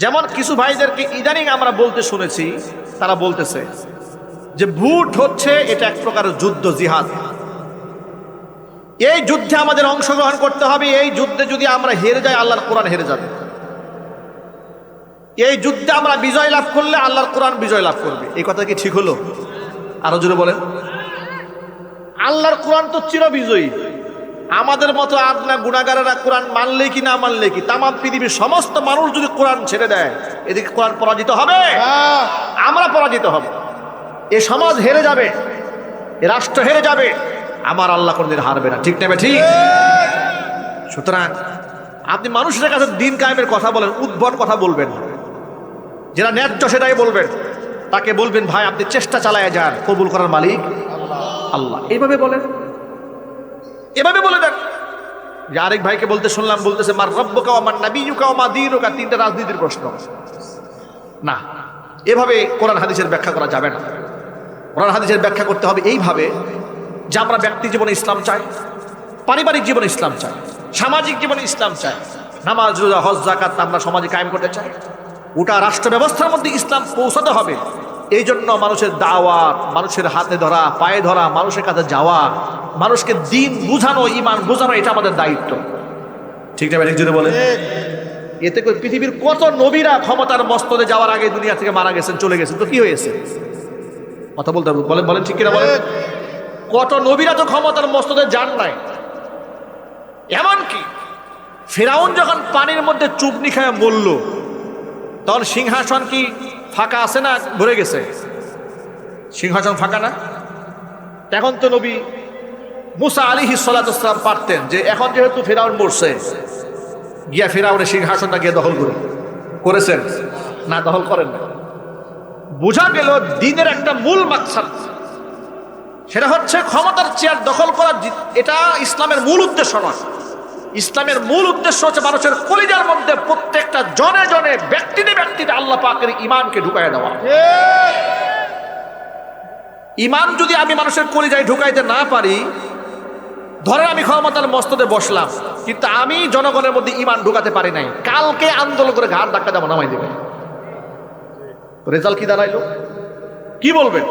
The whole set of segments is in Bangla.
যেমন কিছু ভাইদেরকে ইদানিং আমরা বলতে শুনেছি, তারা বলতেছে যে ভুট হচ্ছে এটা এক প্রকারের যুদ্ধ জিহাদ। এই যুদ্ধে আমাদের অংশগ্রহণ করতে হবে, এই যুদ্ধে যদি আমরা হেরে যাই, আল্লাহর কোরআন হেরে যাবে। এই যুদ্ধে আমরা বিজয় লাভ করলে আল্লাহর কোরআন বিজয় লাভ করবে। এই কথা কি ঠিক হলো? আরও জোরে বলেন। আল্লাহর কোরআন তো চির বিজয়ী আমাদের মতো আদনা গুণাগারেরা কোরআন মানলে কি না মানলে কি? তাম পৃথিবীর সমস্ত মানুষ যদি কোরআন ছেড়ে দেয় এদিকে কোরআন পরাজিত হবে? আমরা পরাজিত হব। এ সমাজ হেরে যাবে এ রাষ্ট্র হেরে যাবে আমার আল্লাহ কোনদিন হারবে না। ঠিক নেবে ঠিক? সুতরাং আপনি মানুষের কাছে দিন কায়েমের কথা বলেন উদ্ভট কথা বলবেন। যেটা ন্যায্য সেটাই বলবেন। তাকে বলবেন ভাই আপনি চেষ্টা চালায় যান কবুল করার মালিক আল্লাহ। এইভাবে বলেন। এভাবে বলে দেন। যে আরেক ভাইকে বলতে শুনলাম, বলতেছে, মার রব্য কাও আমার নাবি কাও মা দিন কা তিনটা রাজনীতির প্রশ্ন। না, এভাবে কোরআন হাদিসের ব্যাখ্যা করা যাবে না। কোরআন হাদিসের ব্যাখ্যা করতে হবে এইভাবে যে আমরা ব্যক্তি জীবনে ইসলাম চাই, পারিবারিক জীবনে ইসলাম চাই, সামাজিক জীবনে ইসলাম চাই, নামাজ, রোজা, হজ জাকাত আমরা সমাজে কায়েম করতে চাই। ওটা রাষ্ট্র ব্যবস্থার মধ্যে ইসলাম পৌঁছাতে হবে। এই জন্য মানুষের দাওয়াত মানুষের হাতে ধরা পায়ে ধরা মানুষের কাছে যাওয়া মানুষকে দিন বুঝানো ইমান বুঝানো এটা আমাদের দায়িত্ব। ঠিক না ঠিক যদি বলে এতে করে পৃথিবীর কত নবীরা ক্ষমতার মস্তদে যাওয়ার আগে দুনিয়া থেকে মারা গেছেন চলে গেছেন তো কি হয়েছে? কথা বলতে হবে বলেন বলেন ঠিক কিনা বলেন? কত নবীরা তো ক্ষমতার মস্তদে যান নাই। এমনকি ফেরাউন যখন পানির মধ্যে চুপনি খায় মরল তখন সিংহাসন কি ফাঁকা আছে না ভরে গেছে? সিংহাসন ফাঁকা না? এখন তো নবী মুসা আলী হিসালাম পারতেন যে এখন যেহেতু ফেরাউন মরছে গিয়া ফেরাউনের সিংহাসনটা গিয়ে দখল করি করেছেন? না দখল করেন না। বোঝা গেল দিনের একটা মূল মাকসাদ। সেটা হচ্ছে ক্ষমতার চেয়ার দখল করা এটা ইসলামের মূল উদ্দেশ্য নয়। ইসলামের মূল উদ্দেশ্য হচ্ছে মানুষের কলিজার মধ্যে প্রত্যেকটা জনে জনে ব্যক্তিতে ব্যক্তিতে আল্লাহ পাকের ইমানকে ঢুকাই দেওয়া। ইমান যদি আমি মানুষের কলিজায় ঢুকাইতে না পারি ধরে আমি ক্ষমতার মস্তদে বসলাম, কিন্তু আমি জনগণের মধ্যে ইমান ঢুকাতে পারি নাই, কালকে আন্দোলন করে ঘাট ধাক্কা দেবো, নামাই দেবে। রেজাল্ট কি দাঁড়াইলো? কি বলবেন?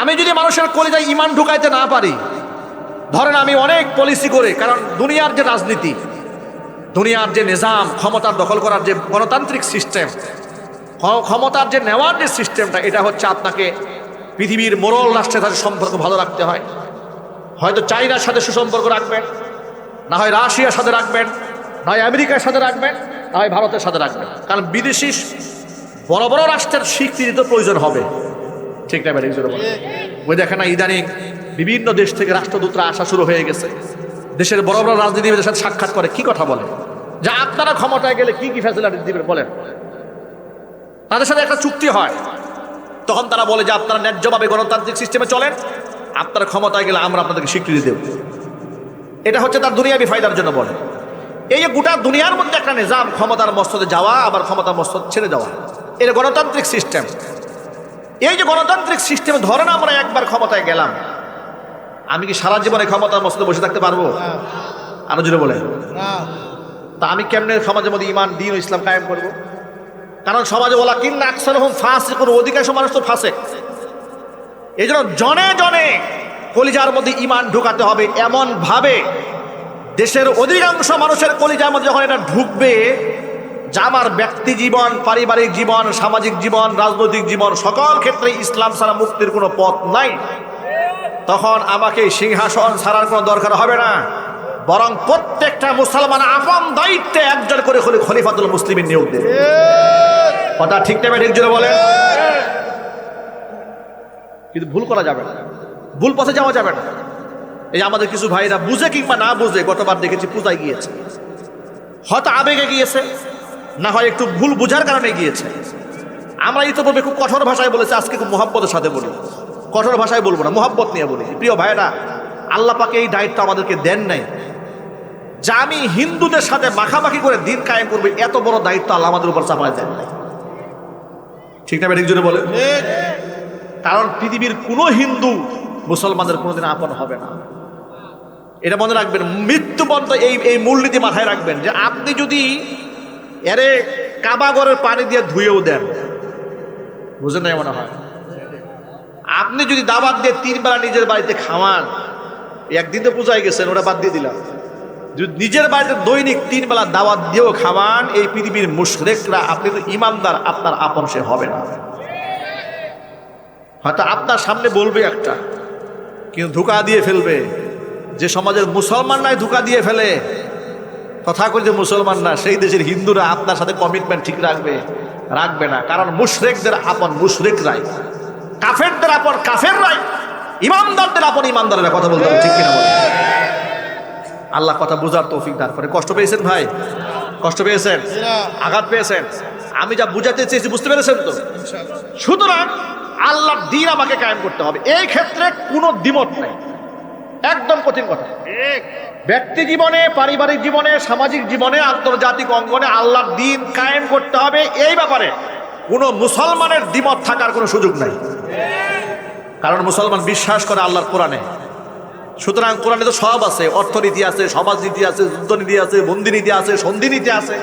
আমি যদি মানুষের কলিজায় ইমান ঢুকাইতে না পারি ধরেন আমি অনেক পলিসি করে, কারণ দুনিয়ার যে রাজনীতি, দুনিয়ার যে নিজাম ক্ষমতার দখল করার যে গণতান্ত্রিক সিস্টেম ক্ষমতার যে নেওয়ার যে সিস্টেমটা এটা হচ্ছে আপনাকে পৃথিবীর মোরল রাষ্ট্রের সাথে সম্পর্ক ভালো রাখতে হয়। হয়তো চাইনার সাথে সুসম্পর্ক রাখবেন, না হয় রাশিয়ার সাথে রাখবেন, না হয় আমেরিকার সাথে রাখবেন, না হয় ভারতের সাথে রাখবেন। কারণ বিদেশি বড় বড় রাষ্ট্রের স্বীকৃতি তো প্রয়োজন হবে। ঠিক না ওই দেখেন না, ইদানিং বিভিন্ন দেশ থেকে রাষ্ট্রদূতরা আসা শুরু হয়ে গেছে। দেশের বড় বড় রাজনীতিবিদের সাথে সাক্ষাৎ করে, কি কথা বলে? যে আপনারা ক্ষমতায় গেলে কি কি ফ্যাসিলিটি দিবেন বলেন? তাদের সাথে একটা চুক্তি হয়। তখন তারা বলে যে, আপনারা ন্যায্যভাবে গণতান্ত্রিক সিস্টেমে চলেন, আপনারা ক্ষমতায় গেলে আমরা আপনাদেরকে স্বীকৃতি দেব। এটা হচ্ছে তার দুনিয়াবি ফায়দার জন্য বলে। এই যে গোটা দুনিয়ার মধ্যে একটা নিজাম ক্ষমতার মস্তদে যাওয়া, আবার ক্ষমতার মস্তদ ছেড়ে দেওয়া, এটা গণতান্ত্রিক সিস্টেম এই যে গণতান্ত্রিক সিস্টেম ধরেন আমরা একবার ক্ষমতায় গেলাম আমি কি সারা জীবনে ক্ষমতার মস্তদে বসে থাকতে পারব? আরও জুড়ে বলে তা আমি কেমনে সমাজের মধ্যে ইমান দিন ইসলাম কায়েম করব? কারণ সমাজে বলা কিন আকসার হোম ফাঁসে কোনো অধিকাংশ মানুষ তো ফাঁসে এই জন্য জনে জনে কলিজার মধ্যে ইমান ঢুকাতে হবে এমন ভাবে দেশের অধিকাংশ মানুষের কলিজার মধ্যে যখন এটা ঢুকবে যা আমার ব্যক্তি জীবন পারিবারিক জীবন সামাজিক জীবন রাজনৈতিক জীবন সকল ক্ষেত্রে ইসলাম ছাড়া মুক্তির কোনো পথ নাই। তখন আমাকে সিংহাসন ছাড়ার কোনো দরকার হবে না। বরং প্রত্যেকটা মুসলমান আপন দায়িত্বে একজন করে খলি খলিফাতুল মুসলিমের নিয়োগ দেবে। কথা ঠিক টাইমে ঠিক বলে কিন্তু ভুল করা যাবে না। ভুল পথে যাওয়া যাবে না। এই আমাদের কিছু ভাইরা বুঝে কিংবা না বুঝে গতবার দেখেছি পূজায় গিয়েছে। হয়তো আবেগে গিয়েছে, না হয় একটু ভুল বুঝার কারণে গিয়েছে। আমরা ইতিপূর্বে খুব কঠোর ভাষায় বলেছি, আজকে খুব মোহাব্বতের সাথে বলি। কঠোর ভাষায় বলব না, মোহাব্বত নিয়ে বলি। প্রিয় ভাইরা আল্লাহ পাকে এই দায়িত্ব আমাদেরকে দেন নাই। যা আমি হিন্দুদের সাথে মাখামাখি করে দিন কায়েম করবে, এত বড় দায়িত্ব আল্লাহ আমাদের উপর চাপায় দেন নাই। ঠিক না ঠিক জন্য বলে কারণ পৃথিবীর কোনো হিন্দু মুসলমানদের কোনোদিন আপন হবে না। এটা মনে রাখবেন মৃত্যু এই এই মূলনীতি মাথায় রাখবেন যে আপনি যদি এরে কাবাগরের পানি দিয়ে ধুয়েও দেন, বুঝেন না মনে হয়? আপনি যদি দাবাত দিয়ে তিন বেলা নিজের বাড়িতে খাওয়ান, একদিন তো পূজায় গেছেন, ওটা বাদ দিয়ে দিলাম। যদি নিজের বাড়িতে দৈনিক তিন বেলা দাওয়াত দিয়েও খাওয়ান, এই পৃথিবীর মুশরেকরা, আপনি তো ইমানদার, আপনার আপন সে হবে না। হয়তো আপনার সামনে বলবে একটা, কিন্তু ধোকা দিয়ে ফেলবে। যে সমাজের মুসলমান নাই, ধোকা দিয়ে ফেলে। তথা করে যে মুসলমান না, সেই দেশের হিন্দুরা আপনার সাথে কমিটমেন্ট ঠিক রাখবে রাখবে না। কারণ মুশরেকদের আপন মুশরেকরাই। কাফেরদের আপন কাফেররাই, ইমানদারদের আপন ইমানদারেরা কথা বলতে হবে ঠিক কিনা? আল্লাহ কথা বোঝার তৌফিক দান করে। কষ্ট পেয়েছেন ভাই? কষ্ট পেয়েছেন? আঘাত পেয়েছেন? আমি যা বুঝাতে চেয়েছি, বুঝতে পেরেছেন তো? সুতরাং আল্লাহর দিন আমাকে কায়েম করতে হবে। এই ক্ষেত্রে কোনো দ্বিমত নেই। একদম কঠিন কথা। ব্যক্তি জীবনে, পারিবারিক জীবনে, সামাজিক জীবনে, আন্তর্জাতিক অঙ্গনে আল্লাহর দিন কায়েম করতে হবে। এই ব্যাপারে কোনো মুসলমানের দ্বিমত থাকার কোনো সুযোগ নাই। কারণ মুসলমান বিশ্বাস করে আল্লাহর কোরআনে। সুতরাং কোরআনে তো সব আছে, অর্থনীতি আছে, সমাজনীতি আছে, যুদ্ধনীতি আছে, বন্দিনীতি আছে, সন্ধিনীতি আছে,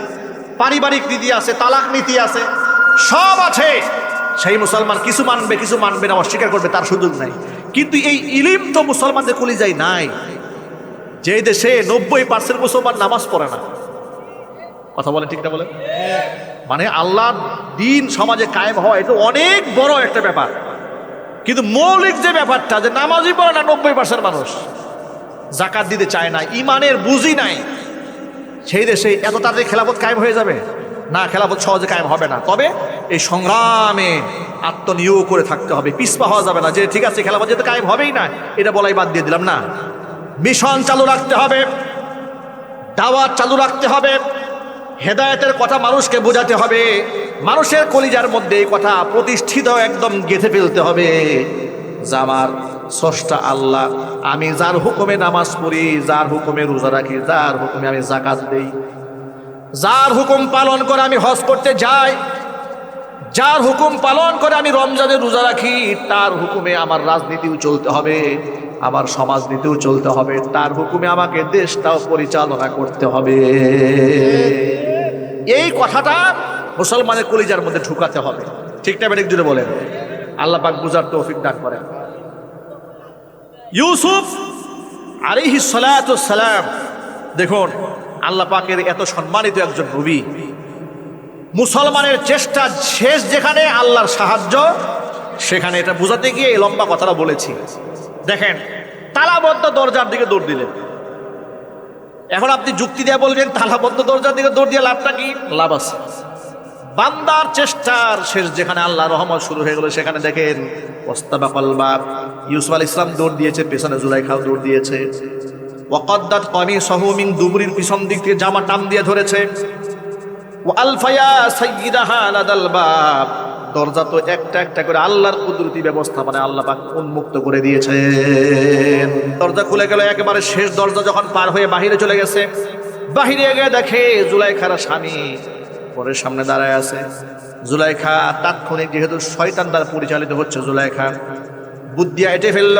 পারিবারিক নীতি আছে, তালাক নীতি আছে, সব আছে। সেই মুসলমান কিছু মানবে কিছু মানবে না, অস্বীকার করবে, তার সুযোগ নাই। কিন্তু এই ইলিম তো মুসলমানদের কলিজাই নাই। যে দেশে নব্বই পার্সেন্ট মুসলমান নামাজ পড়ে না। কথা বলেন ঠিক না বলেন? মানে আল্লাহ দিন সমাজে কায়েম হওয়া, এটা অনেক বড় একটা ব্যাপার। কিন্তু মৌলিক যে ব্যাপারটা, যে নামাজই পড়ে না, নব্বই পার্সেন্ট মানুষ, জাকাত দিতে চায় না, ইমানের বুঝি নাই, সেই দেশে এত তাড়াতাড়ি খেলাফত কায়েম হয়ে যাবে? না, খেলাফত সহজে কায়েম হবে না। তবে এই সংগ্রামে আত্মনিয়োগ করে থাকতে হবে, পিছপা হওয়া যাবে না, যে ঠিক আছে, খেলাফত যেতে কায়েম হবেই না, এটা বলাই বাদ দিয়ে দিলাম না। মিশন চালু রাখতে হবে, দাওয়াত চালু রাখতে হবে হেদায়েতের কথা মানুষকে বোঝাতে হবে। মানুষের কলিজার মধ্যে এই কথা প্রতিষ্ঠিত একদম গেঁথে ফেলতে হবে। যে আমার স্রষ্টা আল্লাহ, আমি যার হুকুমে নামাজ পড়ি, যার হুকুমে রোজা রাখি, যার হুকুমে আমি জাকাত দেই। যার হুকুম পালন করে আমি হজ করতে যাই, যার হুকুম পালন করে আমি রমজানের রোজা রাখি, তার হুকুমে আমার রাজনীতিও চলতে হবে, আমার সমাজনীতিও চলতে হবে, তার হুকুমে আমাকে দেশটাও পরিচালনা করতে হবে। এই কথাটা মুসলমানের কলিজার মধ্যে ঢুকাতে হবে। ঠিক না বেরিক জুড়ে বলেন। আল্লাহ পাক বুঝার তৌফিক দান করেন। ইউসুফ আলিহি সালাম, দেখুন, আল্লাহ পাকের এত সম্মানিত একজন নবী। মুসলমানের চেষ্টা শেষ যেখানে আল্লাহর সাহায্য, সেখানে এটা বোঝাতে গিয়ে এই লম্বা কথাটা বলেছি। দেখেন, তালাবদ্ধ দরজার দিকে দৌড় দিলেন। এখন আপনি যুক্তি দিয়ে বলবেন তালাবদ্ধ দরজার দিকে দৌড় দিয়ে লাভটা কি? লাভ আছে। বান্দার চেষ্টার শেষ যেখানে আল্লাহ রহমত শুরু হয়ে গেল সেখানে দেখেন ওস্তাবা কলবাব ইউসুফ আল ইসলাম দৌড় দিয়েছে পেছনে জুলাইখাও দৌড় দিয়েছে। ওয়াকদ্দাত কমি সহমিং দুবুরির পিছন দিক থেকে জামা টান দিয়ে ধরেছে। আলফায়া সাইয়িদাহা বাব দরজা তো একটা একটা করে আল্লাহর কুদরতি ব্যবস্থা মানে আল্লাহ পাক উন্মুক্ত করে দিয়েছেন। দরজা খুলে গেল, একেবারে শেষ দরজা যখন পার হয়ে বাহিরে চলে গেছে। বাহিরে গিয়ে দেখে জুলাইখার স্বামী পরের সামনে দাঁড়ায় আছে। জুলাইখা তাৎক্ষণিক যেহেতু শয়তান দ্বারা পরিচালিত হচ্ছে জুলাইখা, বুদ্ধি এটে ফেলল,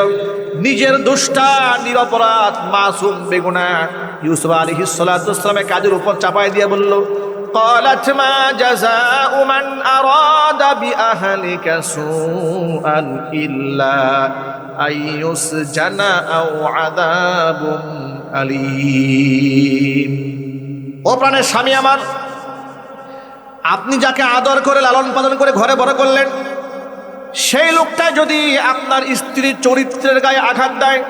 নিজের দুষ্টা, নিরপরাধ, মাসুম, বেগুনা, ইউসুফ আলী হিসালামের কাজের উপর চাপায় দিয়ে বলল قالت ما جزاء من أراد بأهلك سوءا إلا أن يسجن أو عذاب أليم ও প্রাণের স্বামী আমার আপনি যাকে আদর করে লালন পালন করে ঘরে বড় করলেন সেই লোকটা যদি আপনার স্ত্রীর চরিত্রের গায়ে আঘাত দেয়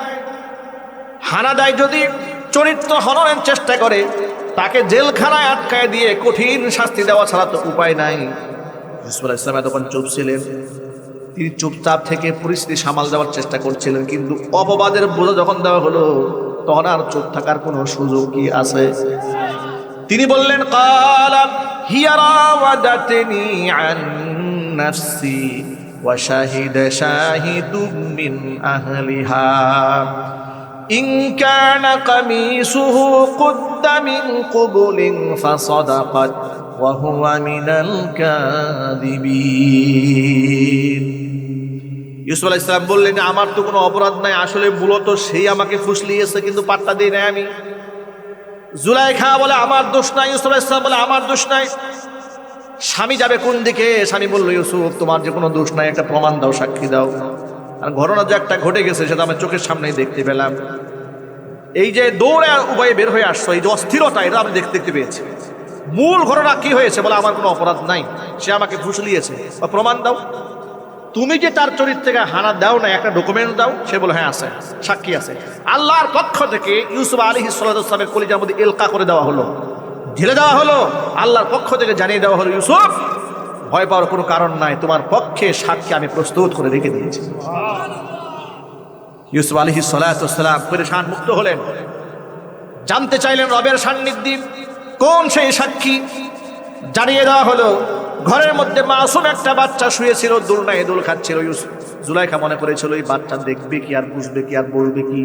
হানা দেয় যদি চরিত্র হননের চেষ্টা করে তাকে জেলখানায় আটকায় দিয়ে কঠিন শাস্তি দেওয়া ছাড়া তো উপায় নাই। ইসমাল ইসলাম তখন চুপ ছিলেন। তিনি চুপচাপ থেকে পরিস্থিতি সামাল দেওয়ার চেষ্টা করছিলেন, কিন্তু অপবাদের বোঝা যখন দেওয়া হলো, তখন আর চুপ থাকার কোনো সুযোগ কি আছে? তিনি বললেন কালাম হিয়ারাওয়াদাতনি আন নাফসি ওয়া শাহিদা শাহিদুম মিন আহলিহা। إن كان قميصه قد من قبل فصدقت وهو من الكاذبين ইউসুফ আলাহ ইসলাম বললেন আমার তো কোনো অপরাধ নাই আসলে মূলত সেই আমাকে ফুসলিয়েছে কিন্তু পাত্তা দিই নাই আমি জুলাইখা বলে আমার দোষ নাই ইউসুফ আলাহ ইসলাম বলে আমার দোষ নাই স্বামী যাবে কোন দিকে স্বামী বললো ইউসুফ তোমার যে কোনো দোষ নাই একটা প্রমাণ দাও সাক্ষী দাও আর ঘটনা যে একটা ঘটে গেছে, সেটা আমার চোখের সামনেই দেখতে পেলাম। এই যে দৌড়ে উপায়ে বের হয়ে আসছো, এই যে অস্থিরতা এটা আমি দেখতে দেখতে পেয়েছি। মূল ঘটনা কি হয়েছে বলে আমার কোনো অপরাধ নাই। সে আমাকে ফুসলিয়েছে বা প্রমাণ দাও। তুমি যে তার চরিত্র থেকে হানা দাও না একটা ডকুমেন্ট দাও, সে বলে হ্যাঁ আছে। সাক্ষী আছে। আল্লাহর পক্ষ থেকে ইউসুফ আলী ইসলামের কলিজার মধ্যে এলকা করে দেওয়া হলো। ঢেলে দেওয়া হলো। আল্লাহর পক্ষ থেকে জানিয়ে দেওয়া হলো, ইউসুফ ভয় পাওয়ার কোনো কারণ নাই। তোমার পক্ষে সাক্ষী আমি প্রস্তুত করে রেখে দিয়েছি। ইউসুফ আলহি সালাম পরেশান মুক্ত হলেন। জানতে চাইলেন রবের সান্নিধ্যে কোন সেই সাক্ষী? জানিয়ে দেওয়া হলো, ঘরের মধ্যে মাসুম একটা বাচ্চা শুয়েছিল দুলনায় দোল খাচ্ছিল। জুলাইখা মনে করেছিল এই বাচ্চা দেখবে কি আর বুঝবে কি আর বলবে কি?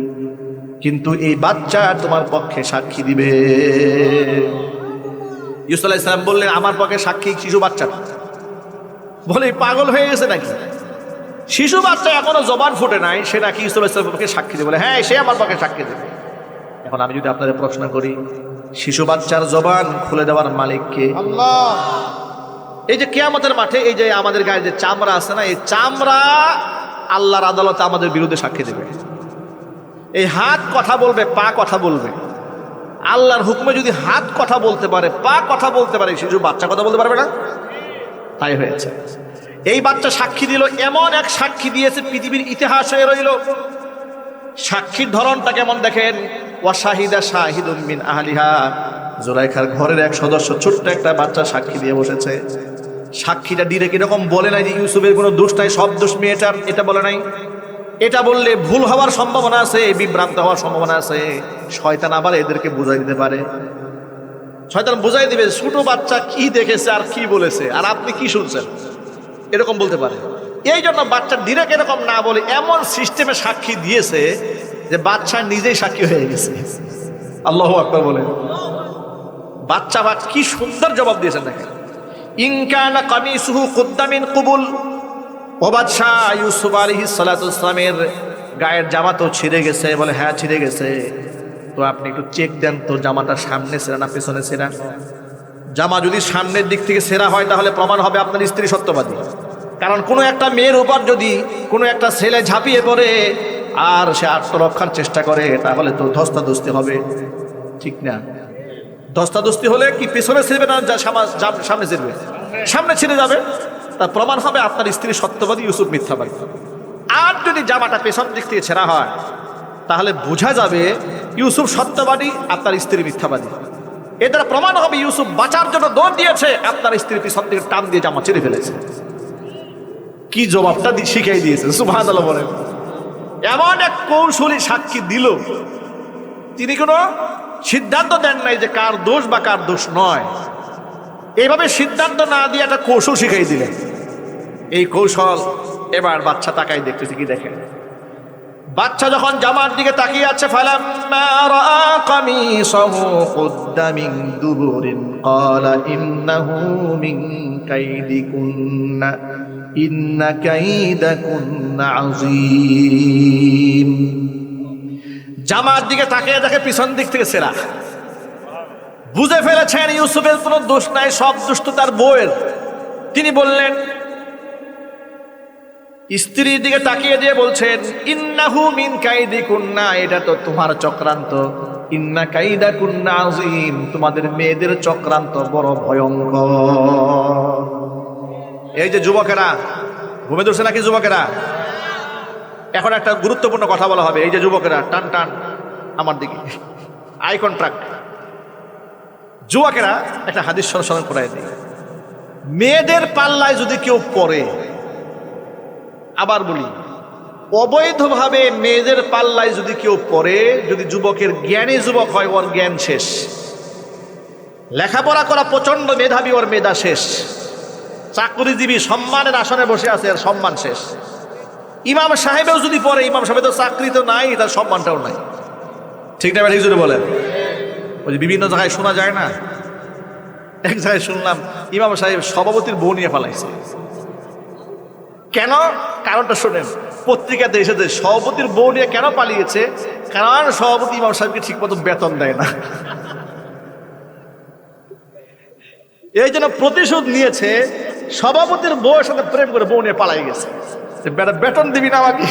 কিন্তু এই বাচ্চা তোমার পক্ষে সাক্ষী দিবে। ইউসুফ আলাহ বললেন, আমার পক্ষে সাক্ষী শিশু বাচ্চা বলে পাগল হয়ে গেছে নাকি? শিশু বাচ্চা এখনও জবান ফুটে নাই সে নাকি পক্ষে সাক্ষী দেবে। বলে হ্যাঁ সে আমার পক্ষে সাক্ষী দেবে। এখন আমি যদি আপনাদের প্রশ্ন করি শিশু বাচ্চার জবান খুলে দেওয়ার মালিককে এই যে কেয়ামতের মাঠে এই যে আমাদের গায়ে যে চামড়া আছে না এই চামড়া আল্লাহর আদালতে আমাদের বিরুদ্ধে সাক্ষী দেবে। এই হাত কথা বলবে পা কথা বলবে। আল্লাহর হুকমে যদি হাত কথা বলতে পারে পা কথা বলতে পারে শিশু বাচ্চা কথা বলতে পারবে না। তাই হয়েছে। এই বাচ্চা সাক্ষী দিল, এমন এক সাক্ষী দিয়েছে, পৃথিবীর ইতিহাস হয়ে রইল। সাক্ষীর ধরনটা কেমন দেখেন? ওয়াশাহিদা শাহিদুম মিন আহলিহা। জোরাইখার ঘরের এক সদস্য ছোট্ট একটা বাচ্চা সাক্ষী দিয়ে বসেছে। সাক্ষীটা ডিরে কীরকম বলে নাই যে ইউসুফের কোনো দোষ নাই, সব দোষ মেয়েটার, এটা বলে নাই। এটা বললে ভুল হওয়ার সম্ভাবনা আছে, বিভ্রান্ত হওয়ার সম্ভাবনা আছে। শয়তান আবার এদেরকে বুঝাই দিতে পারে। শয়তান বুঝাই দিবে, ছোট বাচ্চা কি দেখেছে আর কি বলেছে? আর আপনি কি শুনছেন? এরকম বলতে পারে। এই জন্য বাচ্চা ডিরেক্ট এরকম না বলে এমন সিস্টেমে সাক্ষী দিয়েছে যে বাচ্চা নিজেই সাক্ষী হয়ে গেছে। আল্লাহ আকবর বলে বাচ্চা বা কি সুন্দর জবাব দিয়েছেন দেখেন। ইনকানা কামিসুহু কুদ্দামিন কুবুল। ও বাদশাহ ইউসুফ আলহি সালাতামের গায়ের জামা তো ছিঁড়ে গেছে। বলে হ্যাঁ ছিঁড়ে গেছে। তো আপনি একটু চেক দেন, তো জামাটা সামনে সেরা না পেছনে সেরা? জামা যদি সামনের দিক থেকে সেরা হয়, তাহলে প্রমাণ হবে আপনার স্ত্রী সত্যবাদী। কারণ কোনো একটা মেয়ের উপর যদি কোনো একটা ছেলে ঝাঁপিয়ে পড়ে, আর সে আত্মরক্ষার চেষ্টা করে, তাহলে তো ধস্তাধস্তি হবে। ঠিক না? ধস্তাধস্তি হলে কি পেছনে ছিড়বে না সামনে ছিড়বে? সামনে ছিঁড়ে যাবে। তার প্রমাণ হবে আপনার স্ত্রী সত্যবাদী, ইউসুফ মিথ্যাবাদী। আর যদি জামাটা পেছন দিক থেকে ছেঁড়া হয় তাহলে বোঝা যাবে ইউসুফ সত্যবাদী আপনার স্ত্রী মিথ্যাবাদী। এ দ্বারা প্রমাণ হবে ইউসুফ বাঁচার জন্য দৌড় দিয়েছে আপনার স্ত্রী পিছন থেকে টান দিয়ে জামা ছেড়ে ফেলেছে। কি জবাবটা শিখাই দিয়েছে সুভাষ বলেন। এমন এক কৌশলী সাক্ষী দিল। তিনি কোনো সিদ্ধান্ত দেন নাই যে কার দোষ বা কার দোষ নয়। এইভাবে সিদ্ধান্ত না দিয়ে একটা কৌশল শিখাই দিলেন। এই কৌশল এবার বাচ্চা তাকাই দেখতেছে, কি দেখেন বাচ্চা যখন জামার দিকে তাকিয়ে আছে জামার দিকে তাকিয়ে দেখে পিছন দিক থেকে সেরা। বুঝে ফেলেছেন ইউসুফের কোনো দোষ নাই, সব দোষ তো তার বউয়ের। তিনি বললেন স্ত্রীর দিকে তাকিয়ে দিয়ে বলছেন, ইন্নাহু মিন কাইদি কুন্না এটা তো তোমার চক্রান্ত। ইন্না কাইদা কুন্না আজিম তোমাদের মেয়েদের চক্রান্ত বড় ভয়ঙ্কর। এই যে যুবকেরা, ঘুমে ধরছে নাকি যুবকেরা? এখন একটা গুরুত্বপূর্ণ কথা বলা হবে। এই যে যুবকেরা, টান টান, আমার দিকে। Eye contact. যুবকেরা একটা হাদিস স্মরণ করাই দিই। মেয়েদের পাল্লায় যদি কেউ পড়ে আবার বলি, অবৈধভাবে মেয়েদের পাল্লায় যদি কেউ পড়ে, যদি যুবকের জ্ঞানী যুবক হয়, ওর জ্ঞান শেষ। লেখাপড়া করা প্রচণ্ড মেধাবী, ওর মেধা শেষ। চাকরিজীবী সম্মানের আসনে বসে আছে আর সম্মান শেষ। ইমাম সাহেবেও যদি পড়ে, ইমাম সাহেব তো চাকরি তো নাই, তার সম্মানটাও নাই। ঠিক না ঠিক যদি বলেন? ওই যে বিভিন্ন জায়গায় শোনা যায় না? এক জায়গায় শুনলাম, ইমাম সাহেব সভাপতির বউ নিয়ে ফেলাইছে কেন? কারণটা শোনেন। পত্রিকাতে এসেছে সভাপতির বউ নিয়ে কেন পালিয়েছে, কারণ সভাপতি ইমাম সাহেবকে ঠিক মতো বেতন দেয় না। এই জন্য প্রতিশোধ নিয়েছে, সভাপতির বউয়ের সাথে প্রেম করে বউ নিয়ে পালাই গেছে। বেটা, বেতন দিবি না আমাকে।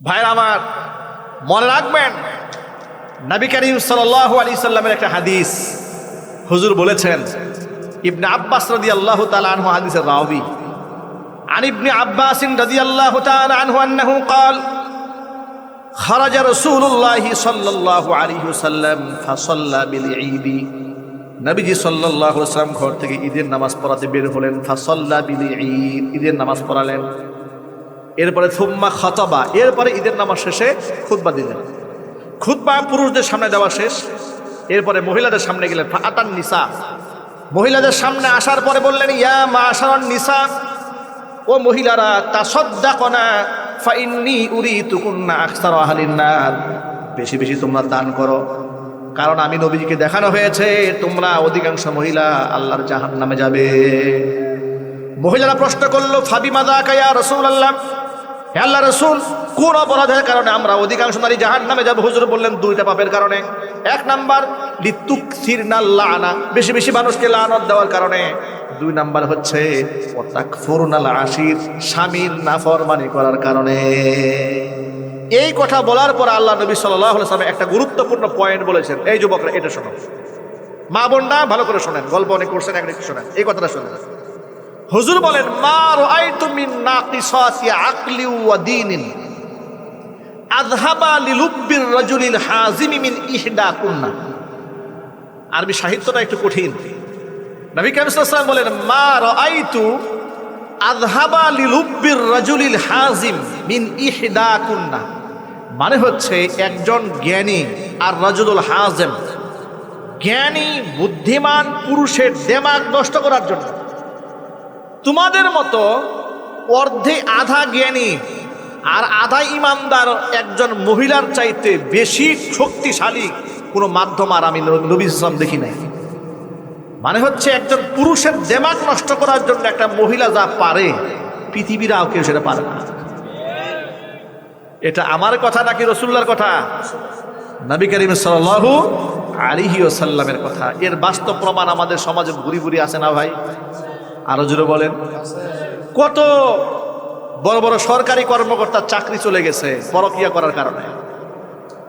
ভাইরা আমার, মনে রাখবেন, নবী করিম সাল্লাল্লাহু আলাইহি সাল্লামের একটা হাদিস। হুজুর বলেছেন ইবনে আব্বাস রাদিয়াল্লাহু তাআলা আনহু হাদিসের রাবি عن ابن عباس رضي الله تعالى عنه أنه قال خرج رسول الله صلى الله عليه وسلم فصلى بالعيد নবীজি সাল্লাল্লাহু আলাইহি ওয়াসাল্লাম ঘর থেকে ঈদের নামাজ পড়াতে বের হলেন ফাসাল্লা বিল ঈদ ঈদের নামাজ পড়ালেন এরপরে থুম্মা খতবা এরপরে ঈদের নামাজ শেষে খুতবা দিলেন খুতবা পুরুষদের সামনে দেওয়া শেষ এরপরে মহিলাদের সামনে গেলেন আটান নিসা মহিলাদের সামনে আসার পরে বললেন, ইয়া মা আসারন নিসা, ও মহিলারা, তাসদ্দাকনা, ফাইন্নি উরিতুকুন্না আকসার আহলিন নার। বেশি বেশি তোমরা দান করো, কারণ আমি নবীজিকে দেখানো হয়েছে, তোমরা অধিকাংশ মহিলা আল্লাহর জাহান নামে যাবে। মহিলারা প্রশ্ন করল ফাবি মাদা কায়া রসুল আল্লাহ আল্লাহ রসুল, কোন অপরাধের কারণে আমরা অধিকাংশ নারী জাহান নামে যাব? হুজুর বললেন, দুইটা পাপের কারণে। এক নাম্বার লিতুকসির লানা, বেশি বেশি মানুষকে লানত দেওয়ার কারণে। দুই নাম্বার হচ্ছে ফরুনাল আশির স্বামীর নাফরমানি করার কারণে। এই কথা বলার পর আল্লাহ নবী সাল্লাম একটা গুরুত্বপূর্ণ পয়েন্ট বলেছেন। এই যুবকরা, এটা শোনো। মা বোনরা ভালো করে শোনেন, গল্প অনেক করছেন এক শোনেন। এই কথাটা শোনেন। হুজুর বলেন, মা রাআইতু মিন নাকিসাতি আকলি ওয়া দীনিন। আযহাবা লিলুব্বির রাজুলিল হাজিমি মিন ইহদা কুন্না আরবি সাহিত্যটা একটু কঠিন। নবী কারীম সাল্লাল্লাহু বলেন, মা রাআইতু আযহাবা লিলুব্বির রাজুলিল হাজিম মিন ইহদা কুন্না মানে হচ্ছে একজন জ্ঞানী আর রাজুলুল হাজেম জ্ঞানী, বুদ্ধিমান, পুরুষের দেমাগ নষ্ট করার জন্য। তোমাদের মতো অর্ধে আধা জ্ঞানী আর আধা ইমানদার একজন মহিলার চাইতে বেশি শক্তিশালী কোনো মাধ্যম আর আমি নবী ইসলাম দেখি নাই। মানে হচ্ছে একজন পুরুষের দেমাগ নষ্ট করার জন্য একটা মহিলা যা পারে পৃথিবীর আর কেউ সেটা পারে না। এটা আমার কথা নাকি রসুল্লার কথা? নবী করিম সাল্লাহু আলিহি সাল্লামের কথা। এর বাস্তব প্রমাণ আমাদের সমাজে ঘুরি ঘুরি আছে না ভাই? আরও জুড়ে বলেন। কত বড় বড় সরকারি কর্মকর্তার চাকরি চলে গেছে পরকিয়া করার কারণে।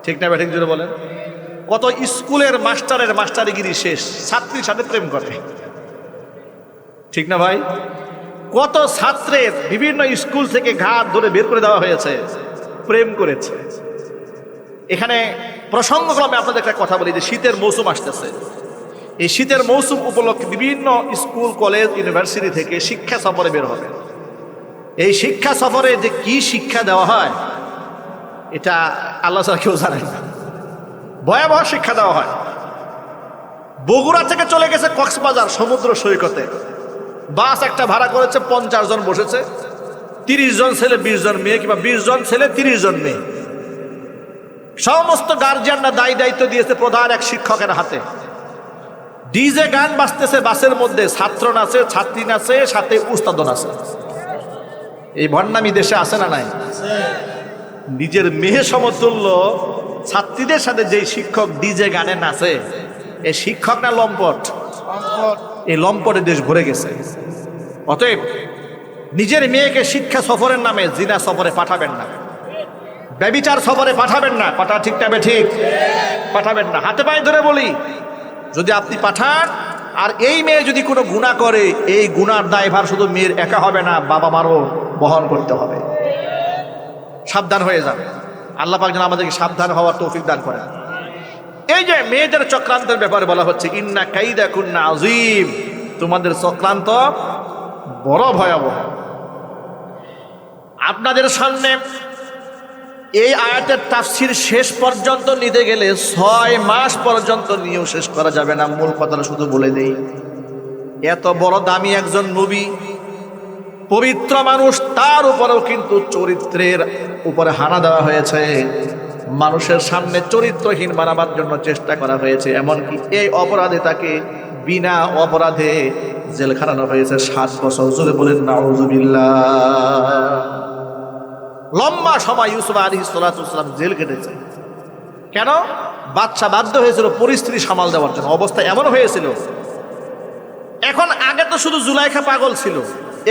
ঠিক না ব্যাঠিক জুড়ে বলেন? কত স্কুলের মাস্টারের মাস্টারিগিরি শেষ ছাত্রীর সাথে প্রেম করে। ঠিক না ভাই? কত ছাত্রের বিভিন্ন স্কুল থেকে ঘাট ধরে বের করে দেওয়া হয়েছে, প্রেম করেছে। এখানে প্রসঙ্গক্রমে আপনাদের একটা কথা বলি যে শীতের মৌসুম আসতেছে। এই শীতের মৌসুম উপলক্ষে বিভিন্ন স্কুল, কলেজ, ইউনিভার্সিটি থেকে শিক্ষা সফরে বের হবে। এই শিক্ষা সফরে যে কি শিক্ষা দেওয়া হয়, এটা আল্লাহ ছাড়া কেউ জানে না। ভয়াবহ শিক্ষা দেওয়া হয়। বগুড়া থেকে চলে গেছে কক্সবাজার সমুদ্র সৈকতে। বাস একটা ভাড়া করেছে, পঞ্চাশ জন বসেছে। তিরিশ জন ছেলে, বিশ জন মেয়ে কিংবা বিশ জন ছেলে, তিরিশ জন মেয়ে। সমস্ত গার্জিয়ানরা দায়ী দায়িত্ব দিয়েছে প্রধান এক শিক্ষকের হাতে। ডিজে গান বাজতেছে বাসের মধ্যে ছাত্র নাচে ছাত্রী নাচে সাথে উস্তাদন আছে। এই ভণ্ডামি দেশে আছে না নাই? নিজের মেয়ে সমতুল্য ছাত্রীদের সাথে যেই শিক্ষক ডিজে গানে নাচে, এই শিক্ষক না লম্পট? এই লম্পটে দেশ ভরে গেছে। অতএব নিজের মেয়েকে শিক্ষা সফরের নামে, জিনা সফরে পাঠাবেন না। ব্যবিচার সফরে পাঠাবেন না। কথা ঠিক না ঠিক? পাঠাবেন না। হাতে পায়ে ধরে বলি যদি আপনি পাঠান, আর এই মেয়ে যদি কোনো গুণা করে, এই গুনার দায়ভার শুধু মেয়ের একা হবে না, বাবা মারও বহন করতে হবে। সাবধান হয়ে যাবে আল্লাহ পাক যেন আমাদেরকে সাবধান হওয়ার তৌফিক দান করেন। এই যে মেয়েদের চক্রান্তের ব্যাপারে বলা হচ্ছে, ইন্না কাইদা কুন্না আজিম তোমাদের চক্রান্ত বড় ভয়াবহ। আপনাদের সামনে এই আয়াতের তাফসির শেষ পর্যন্ত নিতে গেলে ছয় মাস পর্যন্ত নিয়েও শেষ করা যাবে না, মূল কথাটা শুধু বলে দেই। এত বড় দামি একজন নবী, পবিত্র মানুষ, তার উপরেও কিন্তু চরিত্রের উপরে হানা দেওয়া হয়েছে। মানুষের সামনে চরিত্রহীন বানাবার জন্য চেষ্টা করা হয়েছে, এমনকি এই অপরাধে তাকে বিনা অপরাধে জেল খাটানো হয়েছে সাত বছর। জুড়ে বলেন, নাউজুবিল্লাহ। লম্বা সময় ইউসুফ আলী সালাম জেল কেটেছে। কেন? বাচ্চা বাধ্য হয়েছিল পরিস্থিতি সামাল দেওয়ার জন্য। অবস্থা এমন হয়েছিল। এখন আগে তো শুধু জুলাইখা পাগল ছিল।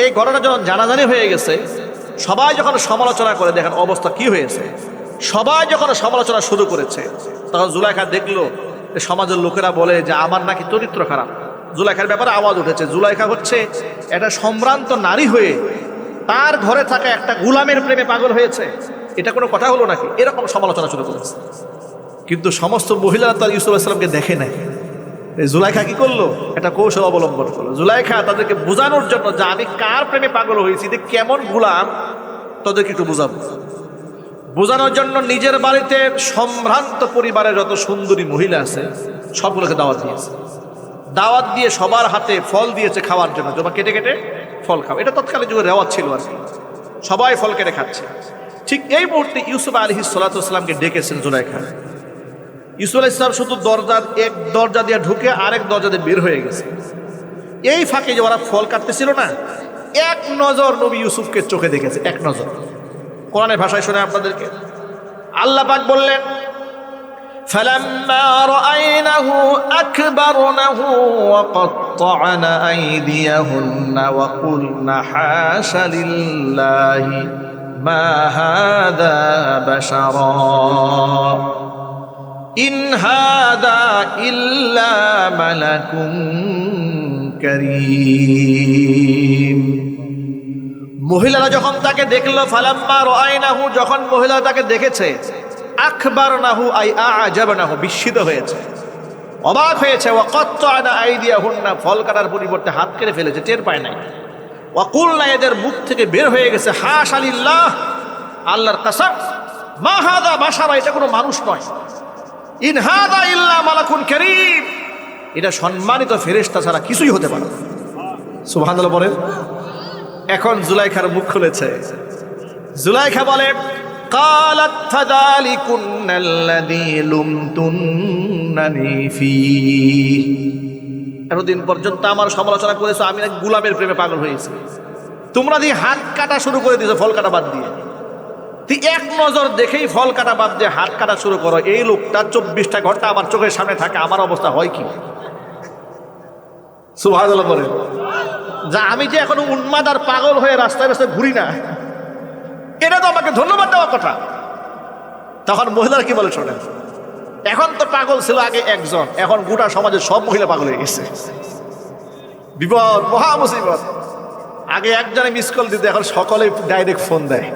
এই ঘটনা যখন জানাজানি হয়ে গেছে, সবাই যখন সমালোচনা করে দেখেন অবস্থা কি হয়েছে। সবাই যখন সমালোচনা শুরু করেছে, তখন জুলাইখা দেখল সমাজের লোকেরা বলে যে আমার নাকি চরিত্র খারাপ। জুলাইখার ব্যাপারে আওয়াজ উঠেছে। জুলাইখা হচ্ছে একটা সম্ভ্রান্ত নারী হয়ে তার ঘরে থাকা একটা গুলামের প্রেমে পাগল হয়েছে। এটা কোনো কথা হলো নাকি? এরকম সমালোচনা শুরু করেছে। কিন্তু সমস্ত মহিলারা তার ইউসুফ আসলামকে দেখে নাই। জুলাইখা কি করল? একটা কৌশল অবলম্বন করল। জুলাইখা তাদেরকে বোঝানোর জন্য যে আমি কার প্রেমে পাগল হয়েছি, যে কেমন গুলাম, তাদেরকে একটু বোঝাবো। বোঝানোর জন্য নিজের বাড়িতে সম্ভ্রান্ত পরিবারের যত সুন্দরী মহিলা আছে, সবগুলোকে দাওয়াত দিয়েছে। দাওয়াত দিয়ে সবার হাতে ফল দিয়েছে খাওয়ার জন্য। জমা কেটে কেটে ফল খাও এটা তৎকালীন যুগে রেওয়াজ ছিল আর কি। সবাই ফল কেটে খাচ্ছে। ঠিক এই মুহূর্তে ইউসুফ আলহি সালাতামকে ডেকেছেন জুলাইখা ইউসুফ আলাহ ইসলাম শুধু দরজার এক দরজা দিয়ে ঢুকে আরেক দরজা দিয়ে বের হয়ে গেছে। এই ফাঁকে যে ওরা ফল কাটতেছিল না, এক নজর নবী ইউসুফকে চোখে দেখেছে। এক নজর। কোরআনের ভাষায় শুনে আপনাদেরকে। আল্লাহ পাক বললেন فلما رأينه أكبرنه وقطعن أيديهن وقلن حاش لله ما هذا بشرا إن هذا إلا ملك كريم মহিলারা যখন তাকে দেখলো ফালাম্মা রআইনাহু যখন মহিলা তাকে দেখেছে আকবার নাহু আই আজাব নাহু বিস্মিত হয়েছে। অবাক হয়েছে ওয়াকাত্তানা আইদিয়াহুন্না ফল কাটার পরিবর্তে হাত কেটে ফেলেছে, টের পায় নাই। ওয়াকুলনা এদের মুখ থেকে বের হয়ে গেছে হাস আলিল্লাহ আল্লাহর কাসাম। মা হাদা বাসারা এটা কোনো মানুষ নয়। ইন হাদা ইল্লা মালাকুন করিম এটা সম্মানিত ফেরেশতা ছাড়া কিছুই হতে পারে সুবহানাল্লাহ বলেন, এখন জুলাইখার মুখ খুলেছে। জুলাইখা বলে قالت فذلكن الذي لمتنني فيه এতদিন পর্যন্ত আমার সমালোচনা করেছো আমি এক গুলামের প্রেমে পাগল হয়েছি তোমরা দিয়ে হাত কাটা শুরু করে দিয়েছো ফল কাটা বাদ দিয়ে তুই এক নজর দেখেই ফল কাটা বাদ দিয়ে হাত কাটা শুরু করো এই লোকটা চব্বিশটা ঘন্টা আমার চোখের সামনে থাকে আমার অবস্থা হয় কি সুভাষ বলে যা আমি যে এখন উন্মাদ আর পাগল হয়ে রাস্তায় রাস্তায় ঘুরি না এটা তো আমাকে ধন্যবাদ দেওয়ার কথা। তখন মহিলারা কি বলে শোনেন? এখন তো পাগল ছিল আগে একজন, এখন গোটা সমাজের সব মহিলা পাগল হয়ে গেছে। বিপদ, মহা মুসিবত। আগে একজনে মিস কল দিতে, এখন সকলে ডাইরেক্ট ফোন দেয়।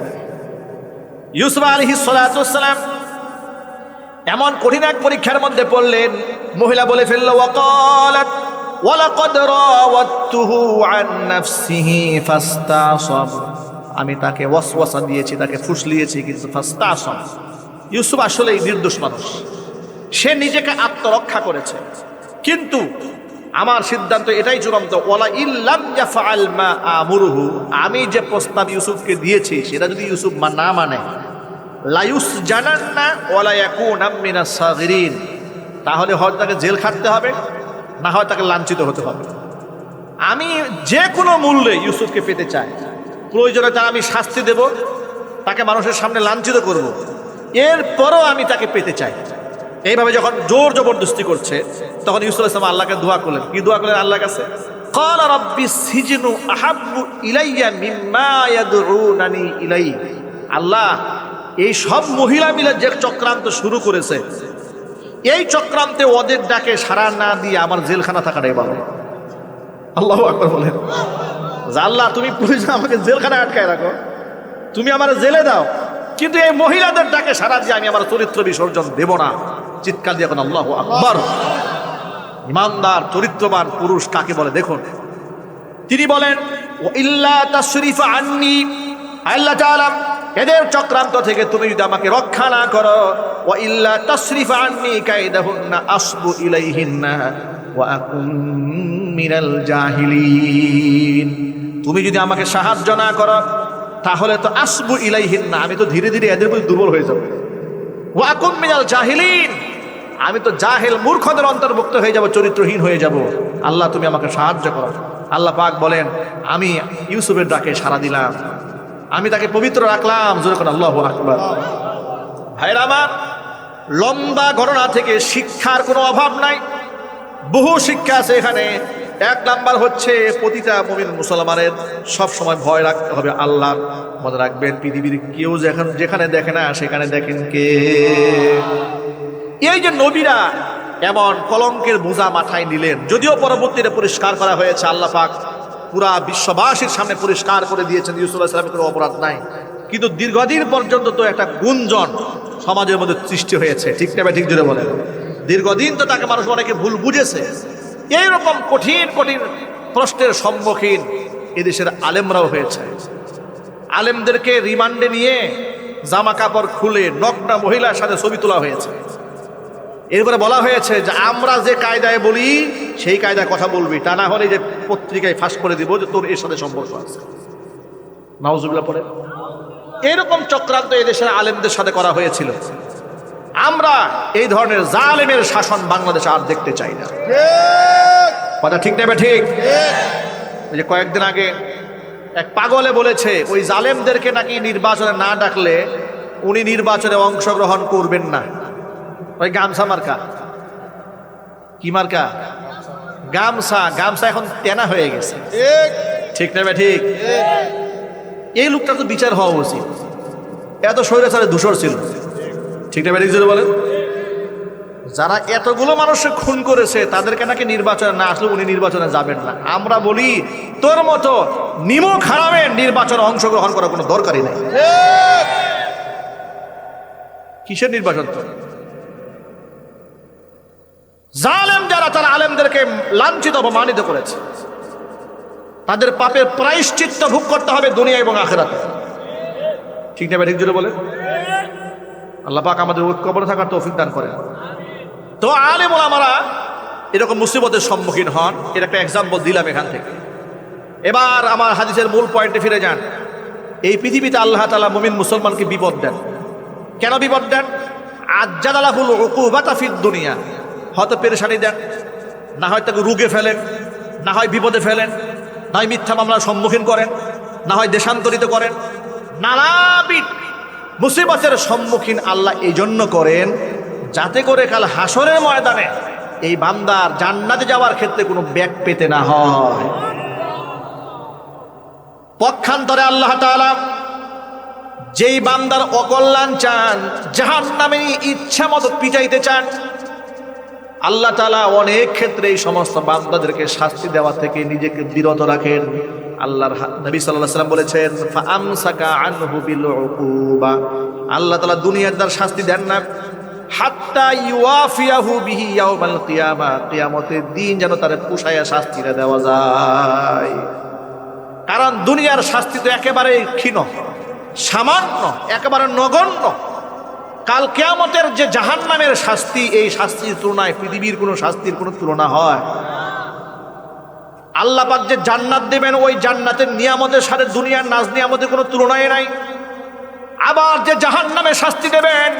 ইউসুফ আলহি সালাম এমন কঠিন এক পরীক্ষার মধ্যে পড়লেন। মহিলা বলে ফেলল, ওয়াকালাত ওয়ালাকাদ রাওয়াতুহু আন নাফসিহি ফাস্তাসব। আমি তাকে ওয়াসওয়াসা দিয়েছি, তাকে ফুসলিয়েছি, কিন্তু ফাস্তাসব ইউসুফ আসলেই নির্দোষ মানুষ। সে নিজেকে আত্মরক্ষা করেছে। কিন্তু আমার সিদ্ধান্ত এটাই চূড়ান্ত ওয়ালা ইল্লাম ইয়াফআল মা আমুরুহু। আমি যে প্রস্তাব ইউসুফকে দিয়েছি, সেটা যদি ইউসুফ মা না মানে লায়ুস জানান না ওয়ালা ইয়াকুনা মিনাস সাগিরিন। তাহলে হয়তো তাকে জেল খাটতে হবে, না হয় তাকে লাঞ্ছিত হতে হবে। আমি যে কোনো মূল্যে ইউসুফকে পেতে চাই। প্রয়োজনে তার আমি শাস্তি দেব তাকে মানুষের সামনে লাঞ্ছিত করব। এরপরও আমি তাকে পেতে চাই এইভাবে যখন জোর জবরদস্তি করছে তখন ইউসুফ ইসলাম আল্লাহকে দোয়া করলেন কি দোয়া করলেন আল্লাহর কাছে قال رب السجن احب الي مما يدعونني اليه আল্লাহ এই সব মহিলা মিলে যে চক্রান্ত শুরু করেছে এই চক্রান্তে ওদের ডাকে সারা না দিয়ে আমার জেলখানা থাকাটাই ভালো আল্লাহ আকবর বলেন আল্লাহ, তুমি পুলিশ আমাকে জেলখানায় আটকায় রাখো। তুমি আমার জেলে দাও। কিন্তু এই মহিলাদের ডাকে সারা দিয়ে আমি আমার চরিত্র বিসর্জন দেব না। চিৎকার দিয়ে এখন আল্লাহ আকবর। ইমানদার, চরিত্রবান পুরুষ কাকে বলে? দেখুন। তিনি বলেন ইল্লা তাশরিফ আন্নি। আল্লাহ তাআলা, এদের চক্রান্ত থেকে তুমি যদি আমাকে রক্ষা না করো, ও ইল্লা তাশরিফ আন্নি কাইদাহুন্না আসবু ইলাইহিন্না ওয়া আকুম মিনাল জাহিলিন। তুমি যদি আমাকে সাহায্য না করো, তাহলে তো আসবু ইলাইহিন্না আমি তো ধীরে ধীরে এদের প্রতি দুর্বল হয়ে যাব। ওয়া আকুম মিনাল জাহিলিন, আমি তো জাহেল মূর্খদের অন্তর্ভুক্ত হয়ে যাব, চরিত্রহীন হয়ে যাব। আল্লাহ, তুমি আমাকে সাহায্য করো। আল্লাহ পাক বলেন, আমি ইউসুফের ডাকে সাড়া দিলাম। আমি তাকে পবিত্র রাখলাম। আল্লাহ আকবর। ভাইরা আমার, লম্বা গণনা থেকে শিক্ষার কোনো অভাব নাই। বহু শিক্ষা আছে এখানে। এক নাম্বার হচ্ছে প্রতিটা মুমিন মুসলমানের সব সময় ভয় রাখতে হবে আল্লাহ মনে রাখবেন, পৃথিবীর কেউ যেখানে যেখানে দেখে না, সেখানে দেখেন কে। এই যে নবীরা এমন কলঙ্কের বোঝা মাথায় নিলেন, যদিও পরবর্তীতে পরিষ্কার করা হয়েছে, আল্লাহ পাক পুরা বিশ্ববাসীর সামনে পরিষ্কার করে দিয়েছেন ইউসুফ ইসলামের কোনো অপরাধ নাই। কিন্তু দীর্ঘদিন পর্যন্ত তো একটা গুঞ্জন সমাজের মধ্যে সৃষ্টি হয়েছে, ঠিক না ঠিক জোরে বলেন? দীর্ঘদিন তো তাকে মানুষ অনেকে ভুল বুঝেছে। এইরকম কঠিন কঠিন প্রশ্নের সম্মুখীন এদেশের আলেমরাও হয়েছে। আলেমদেরকে রিমান্ডে নিয়ে জামা কাপড় খুলে নগ্না মহিলার সাথে ছবি তোলা হয়েছে। এরপরে বলা হয়েছে যে আমরা যে কায়দায় বলি, সেই কায়দায় কথা বলবি। তা না হলে যে পত্রিকায় ফাঁস করে দিব যে তোর এর সাথে সম্পর্ক আছে। নাউজুবিল্লাহ পরে এরকম চক্রান্ত এদেশের আলেমদের সাথে করা হয়েছিল। আমরা এই ধরনের জালেমের শাসন বাংলাদেশে আর দেখতে চাই না। কথা ঠিক নেবে ঠিক? ওই যে কয়েকদিন আগে এক পাগলে বলেছে ওই জালেমদেরকে নাকি নির্বাচনে না ডাকলে উনি নির্বাচনে অংশগ্রহণ করবেন না। ওই গামছা মার্কা। কি মার্কা? গামছা গামছা এখন তেনা হয়ে গেছে। ঠিক। নেবে ঠিক? এই লোকটা তো বিচার হওয়া উচিত। এত স্বৈরাচারে দূষর ছিল। ঠিক ঠিক যদি বলেন? যারা এতগুলো মানুষকে খুন করেছে, তাদেরকে নাকি নির্বাচনে না আসলে উনি নির্বাচনে যাবেন না। আমরা বলি, তোর মতো নিমক হারামের নির্বাচনে অংশগ্রহণ করার কোনো দরকারই নেই। কিসের নির্বাচন? তো জালেম যারা, তারা আলেমদেরকে লাঞ্ছিত, অপমানিত করেছে। তাদের পাপের প্রায়শ্চিত্ত ভোগ করতে হবে দুনিয়া এবং আখেরাতে। ঠিক না ঠিক জুড়ে বলে আল্লাহ পাক আমাদের ঐক্যবদ্ধ থাকার তৌফিক দান করেন। তো আলেম ওলামারা এরকম মুসিবতের সম্মুখীন হন। এর একটা এক্সাম্পল দিলাম এখান থেকে। এবার আমার হাদিসের মূল পয়েন্টে ফিরে যান। এই পৃথিবীতে আল্লাহ তালা মুমিন মুসলমানকে বিপদ দেন। কেন বিপদ দেন? আজ্জাদ আলাহুল উকুবাতা ফিদ দুনিয়া। হয়তো পেরেশানি দেন, না হয় তাকে রুগে ফেলেন, না হয় বিপদে ফেলেন, না হয় মিথ্যা মামলার সম্মুখীন করেন, না হয় দেশান্তরিত করেন। নানাবিধ মুসিবতের সম্মুখীন আল্লাহ এই জন্য করেন যাতে করে কাল হাসরের ময়দানে এই বান্দার জান্নাতে যাওয়ার ক্ষেত্রে কোনো ব্যাগ পেতে না হয়। পক্ষান্তরে আল্লাহ তাআলা যেই বান্দার অকল্যাণ চান জাহান নামে ইচ্ছা মতো পিটাইতে চান, আল্লাহ তালা অনেক ক্ষেত্রে এই সমস্ত বান্দাদেরকে শাস্তি দেওয়া থেকে নিজেকে বিরত রাখেন। আল্লাহর নবী সাল্লাহ সাল্লাম বলেছেন, ফাআমসাকা আনহু বিল আল্লাহ তালা দুনিয়ার দ্বার শাস্তি দেন না। হাত্তা ইউয়াফিয়াহু বিহি ইয়াউমাল কিয়ামা। কিয়ামতের দিন যেন তার পুষায়া শাস্তিটা দেওয়া যায়। কারণ দুনিয়ার শাস্তি তো একেবারে ক্ষীণ, সামান্য, একেবারে নগণ্য। কাল কেয়ামতের যে জাহান নামের শাস্তি, এই শাস্তির তুলনায় পৃথিবীর কোনো শাস্তির কোনো তুলনা হয় আল্লাহ পাক যে জান্নাত দেবেন, ওই জান্নাতের নিয়ামতের সাথে দুনিয়ার নাজ নিয়ামতের কোনো তুলনায় নাই। আবার যে জাহান নামে শাস্তি দেবেন,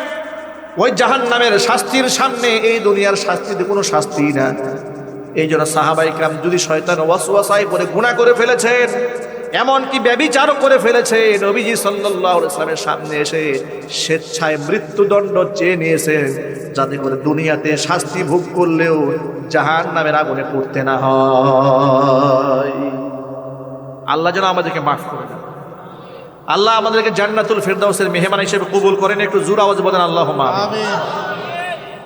ওই জাহান নামের শাস্তির সামনে এই দুনিয়ার শাস্তিতে কোনো শাস্তি না এই জন্য সাহাবাইকরাম যদি শয়তান ওয়াসওয়াসাই করে গুণা করে ফেলেছেন এমনকি ব্যবিচারও করে ফেলেছে নবীজি সাল্লামের সামনে এসে স্বেচ্ছায় মৃত্যুদণ্ড চেয়ে নিয়েছেন, যাতে করে দুনিয়াতে শাস্তি ভোগ করলেও জাহান নামের আগুনে পড়তে না হয়। আল্লাহ যেন আমাদেরকে মাফ করে দেন। আল্লাহ আমাদেরকে জান্নাতুল ফেরদাউসের মেহমান হিসেবে কবুল করেন, একটু জোর আওয়াজ বলেন আল্লাহ আমিন।